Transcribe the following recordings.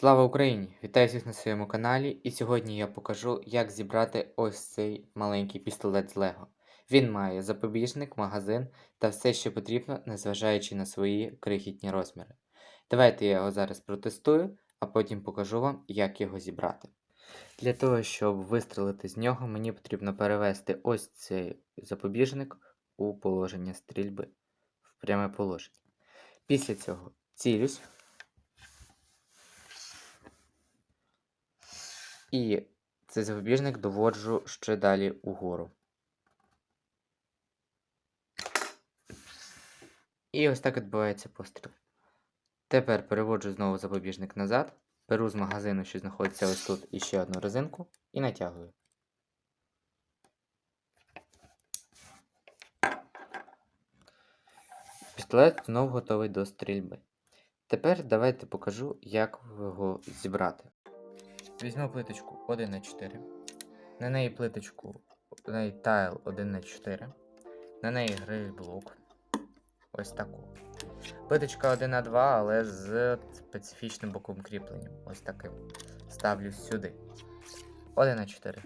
Слава Україні! Вітаю всіх на своєму каналі, і сьогодні я покажу, як зібрати ось цей маленький пістолет з Лего. Він має запобіжник, магазин та все, що потрібно, незважаючи на свої крихітні розміри. Давайте я його зараз протестую, а потім покажу вам, як його зібрати. Для того, щоб вистрелити з нього, мені потрібно перевести ось цей запобіжник у положення стрільби, в пряме положення. Після цього цілюсь. І цей запобіжник доводжу ще далі угору. І ось так відбувається постріл. Тепер переводжу знову запобіжник назад, беру з магазину, що знаходиться ось тут, іще одну резинку, і натягую. Пістолет знову готовий до стрільби. Тепер давайте покажу, як його зібрати. Візьму плиточку 1 на 4 на неї плиточку, на неї тайл 1 на 4 на неї гриль блок. Ось таку. Плиточка 1 на 2 але з специфічним боковим кріпленням. Ось таким. Ставлю сюди. 1 на 4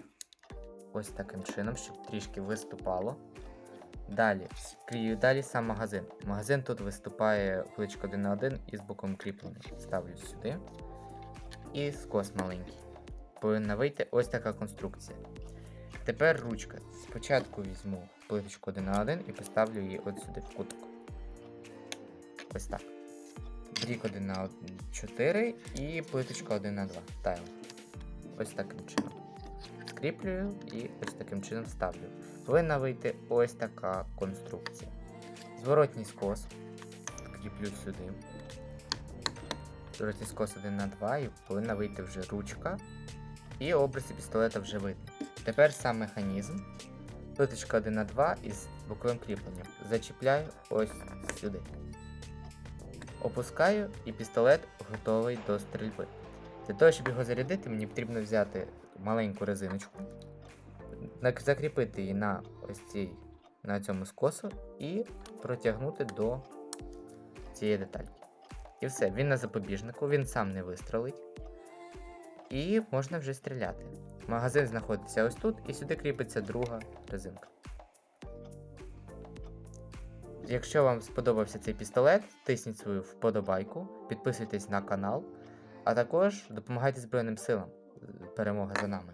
Ось таким чином, щоб трішки виступало. Далі далі сам магазин. Магазин тут виступає плиточка 1 на 1 із боковим кріпленням. Ставлю сюди. І скос маленький. Повинна вийти ось така конструкція. Тепер ручка. Спочатку візьму плиточку 1 на 1 і поставлю її от сюди в куток. Ось так. Дрік 1 на 4 і плиточка 1 на 2. Тайл. Ось таким чином. Скріплюю і ось таким чином ставлю. Повинна вийти ось така конструкція. Зворотній скос. Кріплю сюди. Зворотній скос 1 на 2 і повинна вийти вже ручка. І обриси пістолета вже видно. Тепер сам механізм. Плиточка 1 на 2 із боковим кріпленням. Зачіпляю ось сюди. Опускаю і пістолет готовий до стрільби. Для того, щоб його зарядити, мені потрібно взяти маленьку резиночку, закріпити її на ось цій, на цьому скосу і протягнути до цієї детальки. І все, він на запобіжнику, він сам не вистрелить. І можна вже стріляти. Магазин знаходиться ось тут, і сюди кріпиться друга резинка. Якщо вам сподобався цей пістолет, тисніть свою вподобайку, підписуйтесь на канал, а також допомагайте Збройним силам. Перемога за нами.